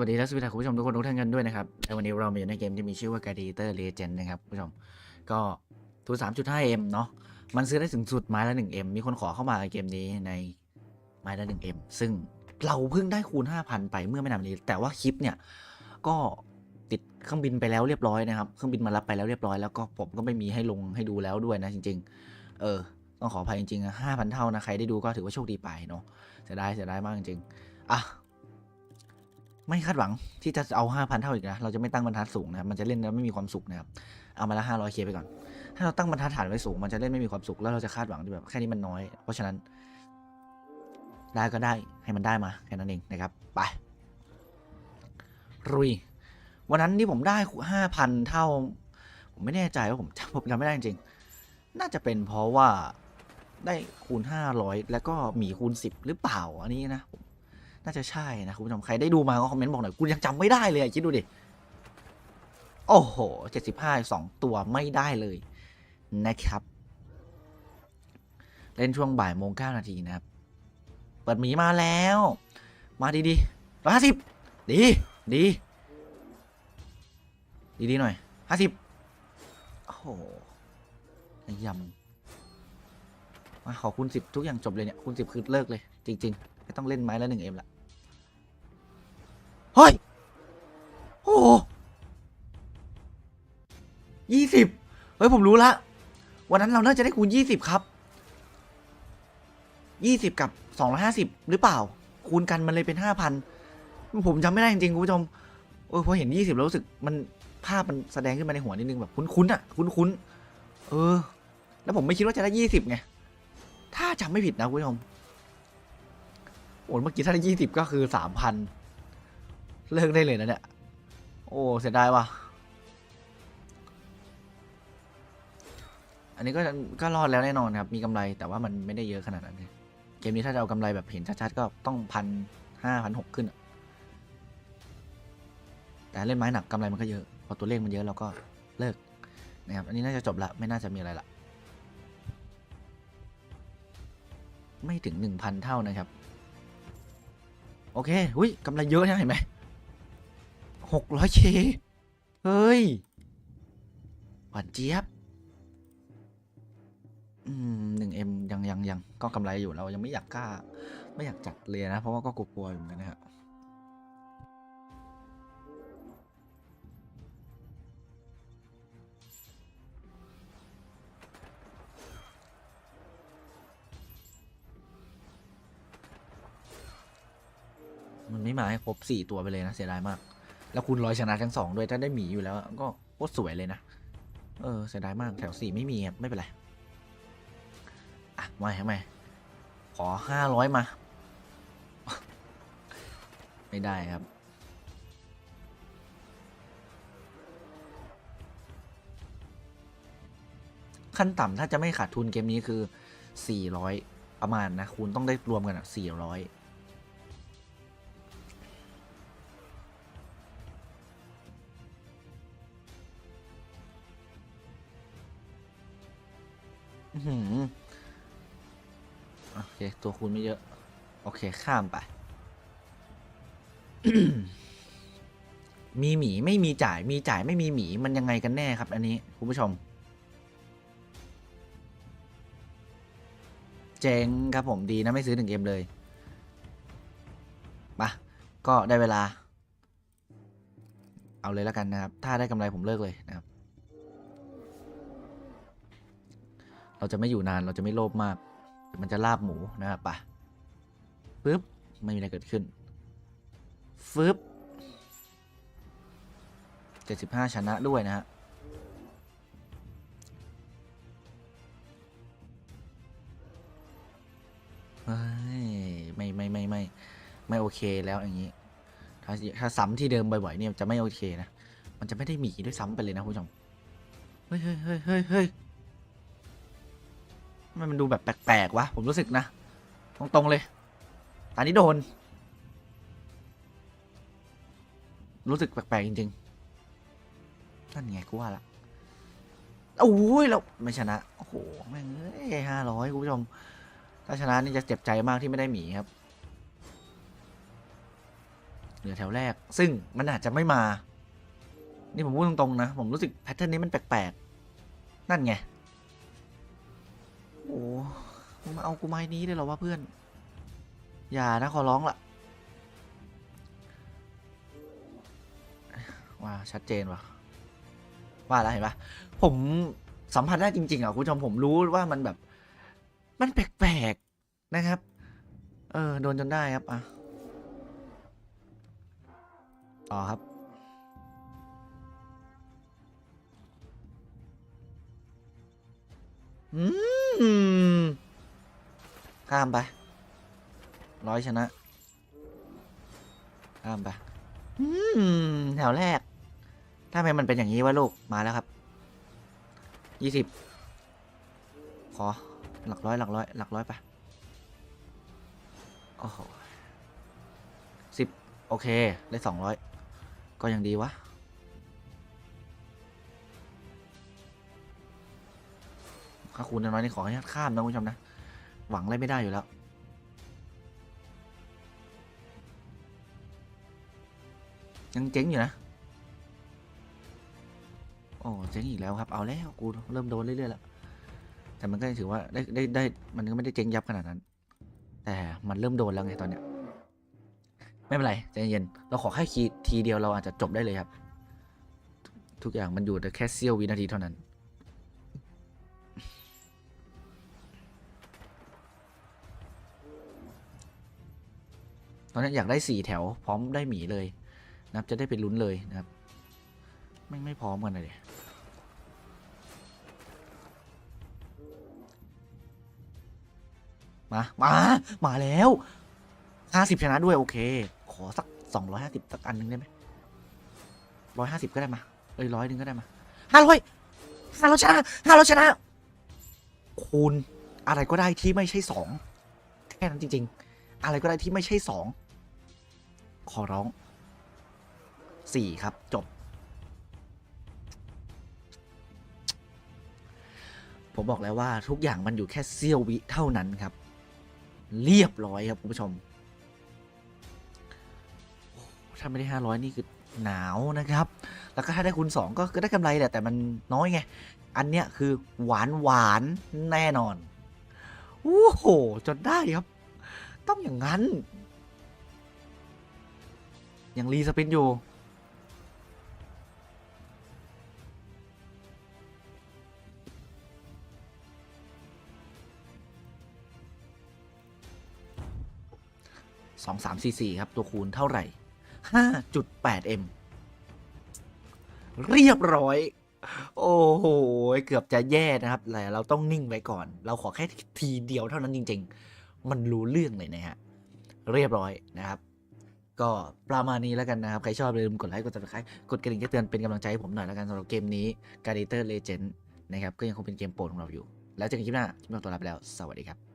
วัสดีและสวัสดีคุณผู้ชมทุกคนทุกท่านกันด้วยนะครับในวันนี้เรามาอยู่ในเกมที่มีชื่อว่า Gladiator Legend นะครับคุณผู้ชม ก็ทุน 3.5M เนาะมันซื้อได้ถึงสุดไม้ละ 1M มีคนขอเข้ามาในเกมนี้ในไม้ละ 1M ซึ่งเราเพิ่งได้คูณ 5,000 ไปเมื่อไม่นานนี้ แต่ว่าคลิปเนี่ยก็ติดเครื่องบินไปแล้วเรียบร้อยนะครับ เครื่องบินมารับไปแล้วเรียบร้อยแล้วก็ผมก็ไม่มีให้ลงให้ดูแล้วด้วยนะจริง ๆ เออต้องขออภัยจริงๆนะ5,000เท่านะใครได้ดูก็ถือว่าโชคดีไปเนาะเสียดายเสียดายมากจริงๆอะ ไม่คาดหวังที่จะเอา 5,000 เท่าอีกนะ เราจะไม่ตั้งบรรทัดสูงนะครับมันจะเล่นแล้วไม่มีความสุขนะครับ เอามาละ500เคไปก่อน ถ้าเราตั้งบรรทัดฐานไว้สูง มันจะเล่นไม่มีความสุข แล้วเราจะคาดหวังที่แบบแค่นี้มันน้อย เพราะฉะนั้น ได้ก็ได้ให้มันได้มาแค่นั้นเองนะครับ ไป รุย วันนั้นที่ผมได้ 5,000 เท่า ผมไม่แน่ใจว่าผมจำผมจำไม่ได้จริงๆน่าจะเป็นเพราะว่าได้คูณ 500 แล้วก็หมีคูณ 10 หรือเปล่าอันนี้นะผม น่าจะใช่นะคุณผู้ชมใครได้ดูมาก็คอมเมนต์บอกหน่อยกูยังจำไม่ได้เลยคิดดูดิ โอ้โห75 2ตัวไม่ได้เลยนะครับ เล่นช่วงบ่ายโมงเก้านาทีนะครับ เปิดหมีมาแล้ว มาดีดีร้อยห้าสิบดี ดี ดีดีหน่อยห้าสิบโอ้โหยำมาขอคูณสิบทุกอย่างจบเลยเนี่ยคูณสิบคือเลิกเลย จริง ๆ ไม่ต้องเล่นไม้ละหนึ่งเอ็มละ เฮ้ย โอ้ยี่สิบเฮ้ย ผมรู้ละ วันนั้นเราน่าจะได้คูณยี่สิบครับยี่สิบกับสองร้อยห้าสิบหรือเปล่า คูณกันมันเลยเป็นห้าพันผมจำไม่ได้จริงๆคุณผู้ชมเออพอเห็นยี่สิบแล้วรู้สึกมันภาพมันแสดงขึ้นมาในหัวนิดนึงแบบคุ้นๆอะ คุ้นๆเออ แล้วผมไม่คิดว่าจะได้ยี่สิบไงถ้าจำไม่ผิดนะคุณผู้ชมโอ้เมื่อกี้ถ้าได้ยี่สิบก็คือสามพัน เลิกได้เลยนะเนี่ย โอ้เสียดายว่ะ อันนี้ก็ก็รอดแล้วแน่นอนครับ มีกำไรแต่ว่ามันไม่ได้เยอะขนาดนั้น เกมนี้ถ้าจะเอากำไรแบบเห็นชัดๆก็ต้องพันห้าพันหกขึ้น แต่เล่นไม้หนักกำไรมันก็เยอะ พอตัวเลขมันเยอะเราก็เลิกนะครับ อันนี้น่าจะจบละไม่น่าจะมีอะไรละไม่ถึงหนึ่งพันเท่านะครับ โอเคหุ้ยกำไรเยอะนะเห็นไหม หกร้อยเคเฮ้ยหวานเจี๊ยบ อืมหนึ่งเอ็มยังยังยังก็กำไรอยู่เรายังไม่อยากกล้า ไม่อยากจัดเลยนะ เพราะว่าก็กลัวๆอยู่เหมือนกันนะครับมันไม่มาให้ครบสี่ตัวไปเลยนะ เสียดายมาก แล้วคุณร้อยชนะทั้งสองด้วยถ้าได้หมีอยู่แล้ว ก็โคตรสวยเลยนะ เออเสียดายมากแถวสี่ไม่มีครับไม่เป็นไร อะมาทำไมขอห้าร้อยมา ไม่ได้ครับขั้นต่ำถ้าจะไม่ขาดทุนเกมนี้คือ 400 ประมาณนะ คุณต้องได้รวมกันอะ400 อื้อหือโอเค ตัวคูณไม่เยอะ โอเค ข้ามไป มีหมีไม่มีจ่าย มีจ่ายไม่มีหมีมันยังไงกันแน่ครับ อันนี้คุณผู้ชม เจ๋งครับผมดีนะไม่ซื้อหนึ่งเกมเลยมาก็ได้เวลา เอาเลยแล้วกันนะครับ ถ้าได้กำไรผมเลิกเลยนะครับ เราจะไม่อยู่นานเราจะไม่โลภมาก มันจะลาบหมูนะครับไปปึ๊บไม่มีอะไรเกิดขึ้นฟึบเจ็ดสิบห้าชนะด้วยนะฮะไม่ไม่ไม่ไม่ไม่โอเคแล้วอย่างนี้ ถ้าถ้าซ้ำที่เดิมบ่อยๆเนี่ยจะไม่โอเคนะ มันจะไม่ได้หมีด้วยซ้ำไปเลยนะคุณผู้ชม เฮ้ยเฮ้ยเฮ้ยเฮ้ย มันดูแบบแปลกๆวะผมรู้สึกนะ ตรงๆเลยตานี้โดน รู้สึกแปลกๆจริงๆนั่นไงกูว่าละโอ้ยเราไม่ชนะ โอ้โหแม่งเอ้ยห้าร้อยคุณผู้ชม ถ้าชนะนี่จะเจ็บใจมากที่ไม่ได้หมีครับ เหลือแถวแรก ซึ่งมันอาจจะไม่มา นี่ผมพูดตรงๆนะ ผมรู้สึกแพทเทิร์นนี้มันแปลกๆ นั่นไง มึงมาเอากูไม้นี้เลยเหรอวะเพื่อน อย่านะขอร้องละว่าชัดเจนว่ะว่าแล้วเห็นปะผมสัมผัสได้จริง ๆอะคุณผู้ชมผมรู้ว่ามันแบบ มันแปลกๆนะครับ เออโดนจนได้ครับอะต่อครับ ข้ามไป ร้อยชนะ ข้ามไปอืมแถวแรก ถ้าไมมันเป็นอย่างนี้วะลูก มาแล้วครับ ยี่สิบ ขอ หลักร้อย หลักร้อย หลักร้อยไป โอ้โหสิบ โอเค ได้สองร้อย ก็ยังดีวะ ถ้าคูณน้อยๆนี่ขอให้ข้ามนะคุณผู้ชมนะ หวังอะไรไม่ได้อยู่แล้ว ยังเจ๊งอยู่นะโอ้เจ๊งอีกแล้วครับ เอาแล้วกูเริ่มโดนเรื่อยๆแล้ว แต่มันก็ถือว่าได้ได้ได้ มันก็ไม่ได้เจ๊งยับขนาดนั้น แต่มันเริ่มโดนแล้วไงตอนเนี้ย ไม่เป็นไรใจเย็น เราขอแค่คีย์ทีเดียวเราอาจจะจบได้เลยครับ ทุกอย่างมันอยู่แต่แค่เสี้ยววินาทีเท่านั้น ตอนนี้อยากได้สี่แถวพร้อมได้หมีเลยนะครับจะได้ไปลุ้นเลยนะครับไม่ไม่พร้อมกันเลยมา มา มาแล้วห้าสิบชนะด้วย โอเค ขอสักสองร้อยห้าสิบสักอันหนึ่งได้ไหมร้อยห้าสิบก็ได้มาเอ้ยร้อยหนึ่งก็ได้มาห้าร้อยห้าร้อยชนะห้าร้อยชนะ คูณอะไรก็ได้ที่ไม่ใช่สองแค่นั้นจริง ๆ อะไรก็ได้ที่ไม่ใช่สองขอร้องสี่ครับ จบ ผมบอกแล้วว่าทุกอย่างมันอยู่แค่เสี้ยววิเท่านั้นครับ เรียบร้อยครับคุณผู้ชม ถ้าไม่ได้ห้าร้อยนี่คือหนาวนะครับ แล้วก็ถ้าได้คูณสองก็ก็ได้กำไรแหละ แต่มันน้อยไง อันเนี้ยคือหวานหวานแน่นอน โอ้โห จนได้ครับ ต้องอย่างนั้น ยังรีสปินอยู่ สองสามสี่สี่ครับ ตัวคูณเท่าไหร่ห้าจุดแปดเอ็มเรียบร้อย โอ้โห เกือบจะแย่นะครับแต่เราต้องนิ่งไว้ก่อน เราขอแค่ทีเดียวเท่านั้นจริง ๆ มันรู้เรื่องเลยนะฮะเรียบร้อยนะครับ ก็ประมาณนี้แล้วกันนะครับ ใครชอบอย่าลืมกดไลค์กดติดตามกดกระดิ่งแจ้งเตือนเป็นกำลังใจให้ผมหน่อยแล้วกันสำหรับเกมนี้ g a r d a t o r Legend นะครับก็ยังคงเป็นเกมโปรดของเราอยู่ แล้วเจอกันคลิปหน้าคลิปหน้าตัวลาไปแล้ว สวัสดีครับ